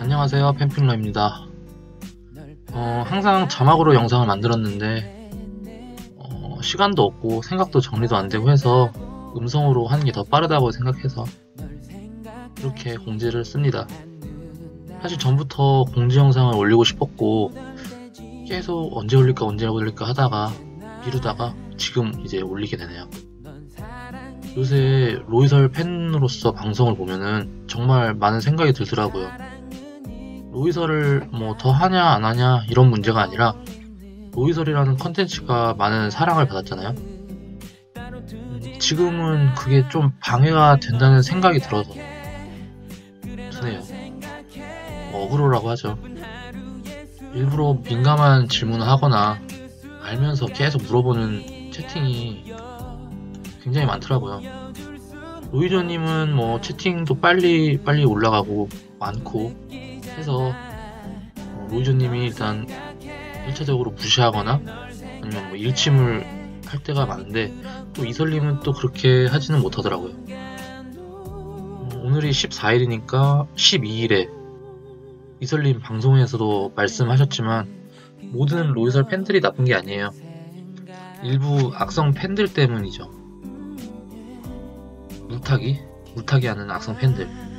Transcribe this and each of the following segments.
안녕하세요 펜필러입니다. 어, 항상 자막으로 영상을 만들었는데 어, 시간도 없고 생각도 정리도 안되고 해서 음성으로 하는 게 더 빠르다고 생각해서 이렇게 공지를 씁니다. 사실 전부터 공지 영상을 올리고 싶었고 계속 언제 올릴까 언제 올릴까 하다가 미루다가 지금 이제 올리게 되네요. 요새 로이설 팬으로서 방송을 보면은 정말 많은 생각이 들더라고요. 로이설을 뭐 더 하냐 안 하냐 이런 문제가 아니라 로이설이라는 컨텐츠가 많은 사랑을 받았잖아요. 음, 지금은 그게 좀 방해가 된다는 생각이 들어서 드네요. 뭐 어그로라고 하죠. 일부러 민감한 질문을 하거나 알면서 계속 물어보는 채팅이 굉장히 많더라고요. 로이저님은 뭐 채팅도 빨리 빨리 올라가고 많고 해서 뭐 로이저님이 일단 1차적으로 무시하거나 아니면 뭐 일침을 할 때가 많은데 또 이설님은 또 그렇게 하지는 못하더라고요. 음, 오늘이 14일이니까 12일에 이설님 방송에서도 말씀하셨지만 모든 로이설 팬들이 나쁜 게 아니에요. 일부 악성 팬들 때문이죠. 물타기? 물타기 하는 악성 팬들.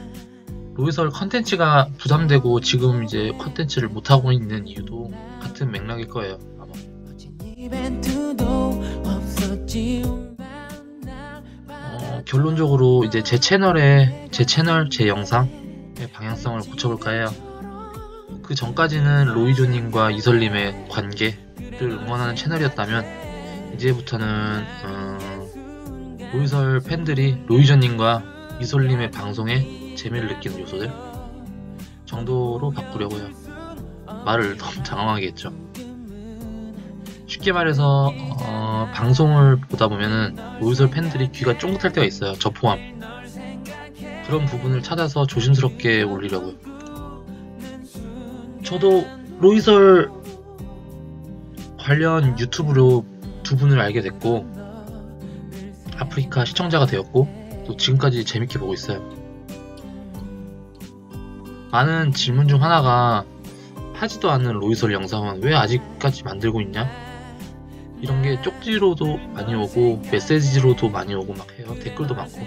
로이설 컨텐츠가 부담되고 지금 이제 컨텐츠를 못하고 있는 이유도 같은 맥락일 거예요. 아마. 어, 결론적으로 이제 제 채널에 제 채널 제 영상의 방향성을 고쳐볼까 해요. 그 전까지는 로이조님과 이설님의 관계를 응원하는 채널이었다면 이제부터는 어, 로이설 팬들이 로이저님과 이솔님의 방송에 재미를 느끼는 요소들 정도로 바꾸려고요. 말을 너무 장황하게 했죠. 쉽게 말해서 어, 방송을 보다 보면은 로이설 팬들이 귀가 쫑긋할 때가 있어요. 저 포함. 그런 부분을 찾아서 조심스럽게 올리려고요. 저도 로이설 관련 유튜브로 두 분을 알게 됐고 아프리카 시청자가 되었고 또 지금까지 재밌게 보고 있어요. 많은 질문 중 하나가 하지도 않는 로이솔 영상은 왜 아직까지 만들고 있냐? 이런 게 쪽지로도 많이 오고 메시지로도 많이 오고 막 해요. 댓글도 많고.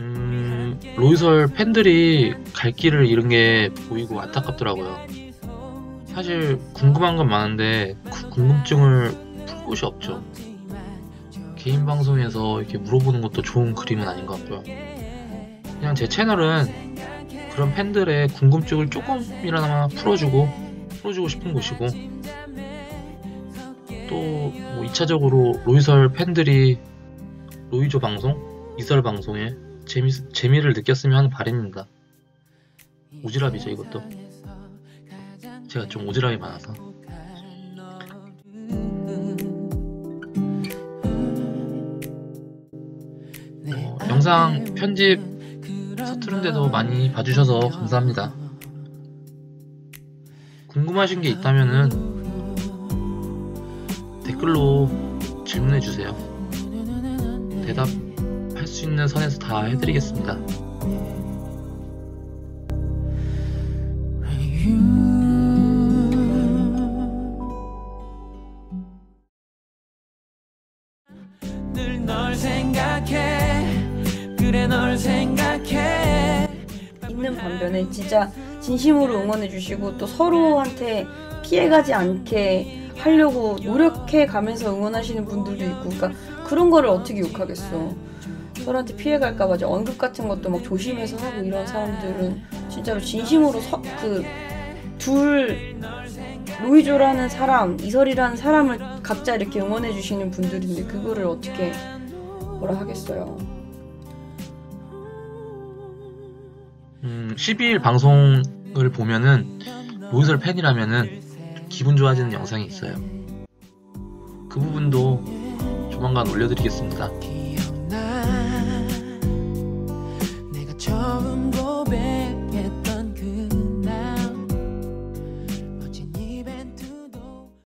음, 로이솔 팬들이 갈 길을 잃은 게 보이고 안타깝더라고요. 사실 궁금한 건 많은데 그 궁금증을 풀 곳이 없죠. 개인 방송에서 이렇게 물어보는 것도 좋은 그림은 아닌 것 같고요. 그냥 제 채널은 그런 팬들의 궁금증을 조금이나마 풀어주고 풀어주고 싶은 곳이고 또 뭐 2차적으로 로이설 팬들이 로이조 방송, 이설 방송에 재미, 재미를 느꼈으면 하는 바람입니다. 오지랖이죠 이것도. 제가 좀 오지랖이 많아서. 영상 편집 서투른데도 많이 봐주셔서 감사합니다. 궁금하신 게 있다면은 댓글로 질문해 주세요. 대답할 수 있는 선에서 다 해드리겠습니다. 널 생각해 그래 널 생각해 있는 반면에 진짜 진심으로 응원해 주시고 또 서로한테 피해가지 않게 하려고 노력해 가면서 응원하시는 분들도 있고 그러니까 그런 거를 어떻게 욕하겠어? 서로한테 피해갈까봐 언급 같은 것도 막 조심해서 하고 이런 사람들은 진짜로 진심으로 그둘 로이조라는 사람 이설이라는 사람을 각자 이렇게 응원해 주시는 분들인데 그거를 어떻게 뭐라 하겠어요 음, 12일 방송을 보면은 로이설 팬이라면은 기분 좋아지는 영상이 있어요. 그 부분도 조만간 올려드리겠습니다.